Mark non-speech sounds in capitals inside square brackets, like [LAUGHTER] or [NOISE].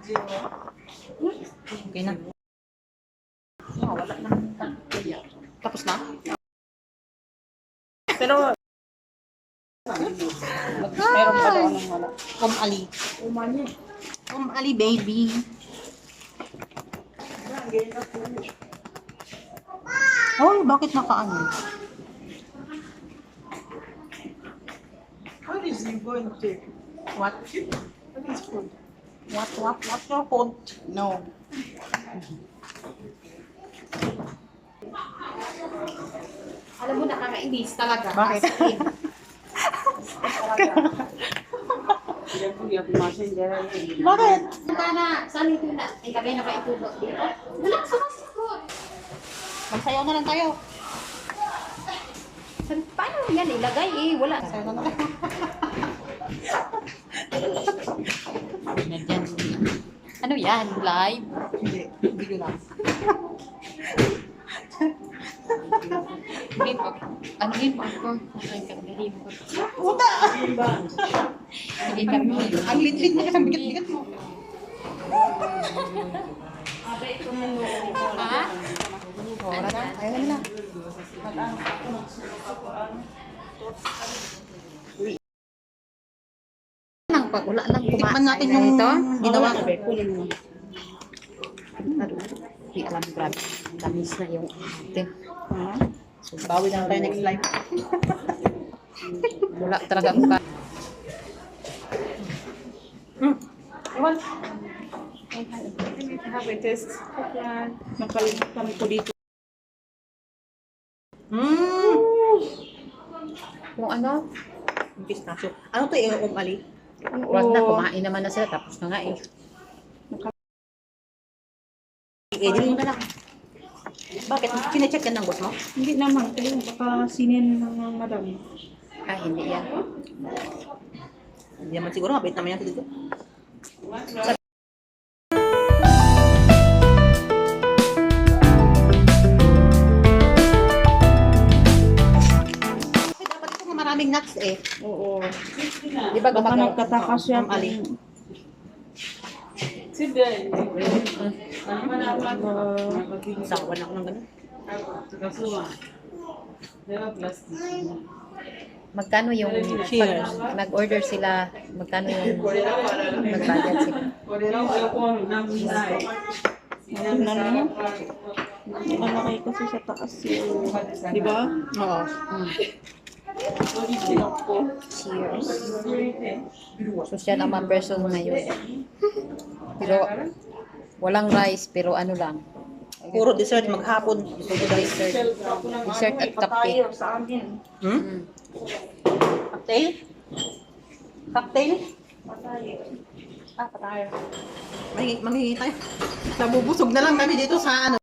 Okay na. Oh, wala na. Tapos na? Pero, meron pa doon ng wala. Om Ali. Umani. Om Ali, baby. Oh, bakit nakaano? What is he going to? What? What is food? What, what, what your phone? No. Alam mo, nakakainis talaga. Bakit? As in. [LAUGHS] Bakit? Sana, saan ito na? Ay, kami na ba itulog dito? Wala sa masagot. Magsayaw na lang tayo. Paano yan ilagay eh? Wala. Magsayaw na lang. [LAUGHS] Ano yan? Live? Hindi. Video lang. Hindi pa. Ano yun? Popcorn. Ay, kagahin ko. Puta! Sige kami. Ang lit-lit mo kasi ang bigat-bigat mo. Ha? Oh, wala na. Ayaw na nila. Nang pag wala nang kumain. Natin yung ginawa ko. Hindi alam, grabe. Tamis na yung ate. So, bawi na tayo next live. [LAUGHS] Wala talaga ako ka. Iwan. Have a test. Nakalimutan ko dito. Mmm! Kung ano, Yung pistachio. Ano to eh, Om Ali? wag na, kumain naman na sila. Tapos na nga eh. I-edit mo na lang. Bakit? Kine-check ka ng boss mo? Hindi naman. Kaya baka sinin ng madam. Ah, hindi yan. Hindi naman siguro, mabait naman yan dito. Ito maraming nuts eh. Oo. Di ba Baka gumagawa? nagtataka siya. Ma'am Ali. Uh, Sawan ako ng ganun. Magkano yung Cheers. pag nag-order sila, magkano yung nagbayad sila? Tingnan mo. Nakalakay kasi sa taas yung... Di ba? Oo. Cheers. So siya naman person na yun. Pero walang rice, pero ano lang. Puro dessert maghapon. Dessert. Dessert at cupcake. Hmm? Cocktail? Cocktail? Ah, patayo. Mangi- Manghingi tayo. Nabubusog na lang kami dito sa ano.